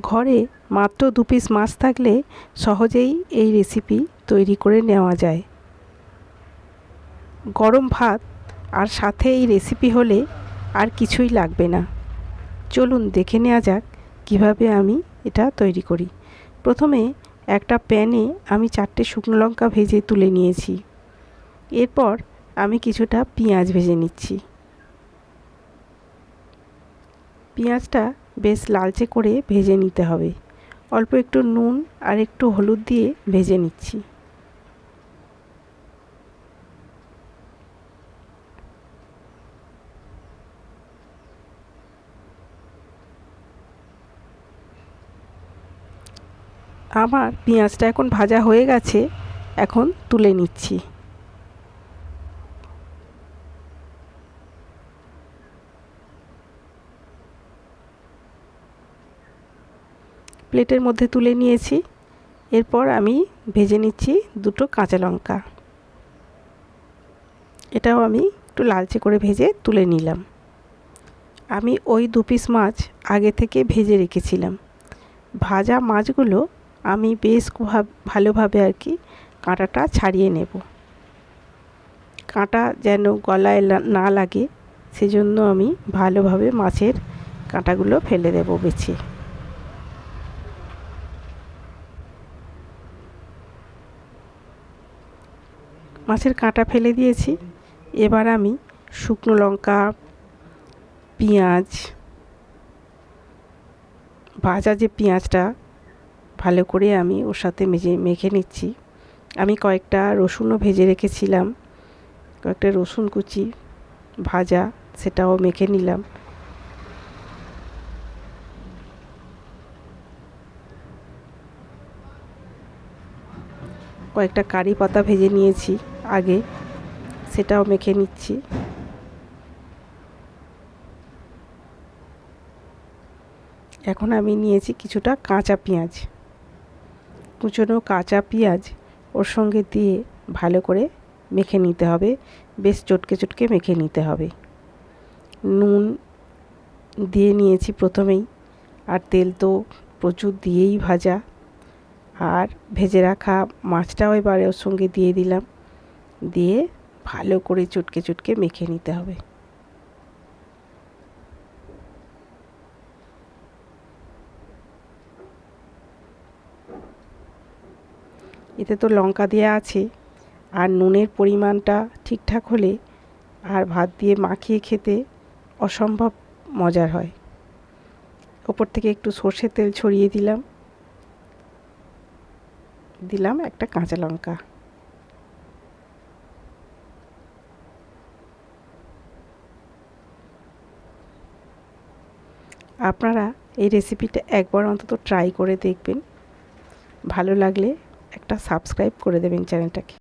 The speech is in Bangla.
ঘরে মাত্র দু পিস মাছ থাকলে সহজেই এই রেসিপি তৈরি করে নেওয়া যায়। গরম ভাত আর সাথে এই রেসিপি হলে আর কিছুই লাগবে না। চলুন দেখে নেওয়া যাক কীভাবে আমি এটা তৈরি করি। প্রথমে একটা প্যানে আমি চারটে শুকনো লঙ্কা ভেজে তুলে নিয়েছি। এরপর আমি কিছুটা পেঁয়াজ ভেজে নিচ্ছি। পেঁয়াজটা বেশ লালচে করে ভেজে নিতে হবে। অল্প একটু নুন আর একটু হলুদ দিয়ে ভেজে নিচ্ছি। আমার পেঁয়াজটা এখন ভাজা হয়ে গেছে, এখন তুলে নিচ্ছি। প্লেটের মধ্যে তুলে নিয়েছি। এরপর আমি ভেজে নিচ্ছি দুটো কাঁচা লঙ্কা। এটাও আমি একটু লালচে করে ভেজে তুলে নিলাম। আমি ওই দু পিস মাছ আগে থেকে ভেজে রেখেছিলাম। ভাজা মাছগুলো আমি বেশ ভালোভাবে আর কি কাঁটাটা ছাড়িয়ে নেব। কাঁটা যেন গলায় না লাগে, সেজন্য আমি ভালোভাবে মাছের কাঁটাগুলো ফেলে দেব বেছে। মাছের কাঁটা ফেলে দিয়েছি। এবার আমি শুকনো লঙ্কা, পেঁয়াজ, ভাজা যে পেঁয়াজটা, ভালো করে আমি ওর সাথে মেজে, মেখে নিচ্ছি। আমি কয়েকটা রসুনও ভেজে রেখেছিলাম। কয়েকটা রসুন কুচি ভাজা, সেটাও মেখে নিলাম। কয়েকটা কারি পাতা ভেজে নিয়েছি। আগে, সেটাও মেখে নিচ্ছি। এখন আমি নিয়েছি কিছুটা কাঁচা পেঁয়াজ। কুচনো কাঁচা পেঁয়াজ ওর সঙ্গে দিয়ে ভালো করে মেখে নিতে হবে। বেশ চটকে চটকে মেখে নিতে হবে। নুন দিয়ে নিয়েছি প্রথমেই। আর তেল তো প্রচুর দিয়েই ভাজা। আর ভেজে রাখা মাছটাও এবারে ওর সঙ্গে দিয়ে দিলাম। দিয়ে ভালো করে চটকে চটকে মেখে নিতে হবে। এতে তো লঙ্কা দেওয়া আছে, আর নুনের পরিমাণটা ঠিকঠাক হলে আর ভাত দিয়ে মাখিয়ে খেতে অসম্ভব মজার হয়। ওপর থেকে একটু সর্ষের তেল ছড়িয়ে দিলাম। দিলাম একটা কাঁচা লঙ্কা। আপনারা এই রেসিপিটা একবার অন্তত ট্রাই করে দেখবেন। ভালো লাগলে একটা সাবস্ক্রাইব করে দেবেন চ্যানেলটাকে